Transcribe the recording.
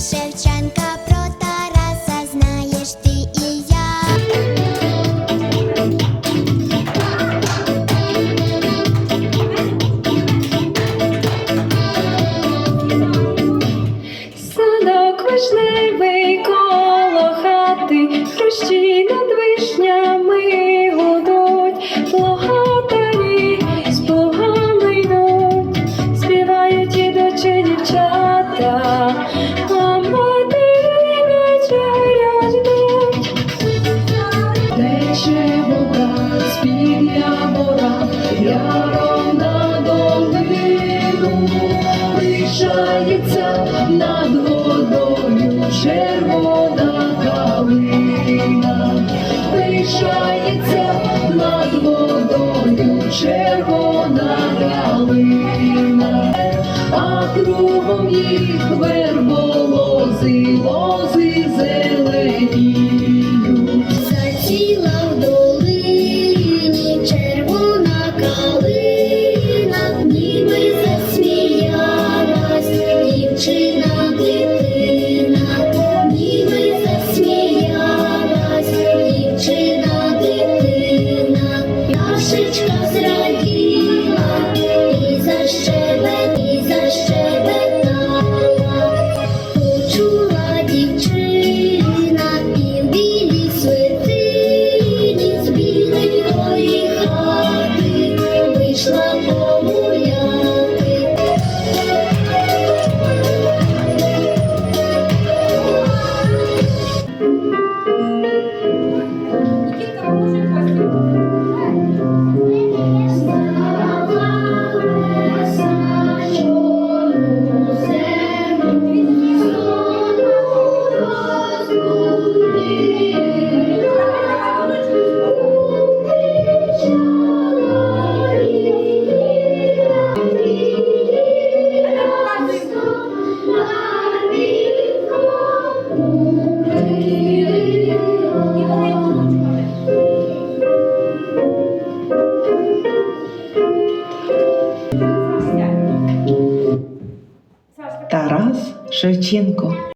Шевченка, про Тараса знаєш ти і я. Садок вишневий коло хати, хрущі над вишнями яром на долину, лишається над водою червона калина, лишається над водою червона калина, а кругом їх верболози, Krishna. Тарас Шевченко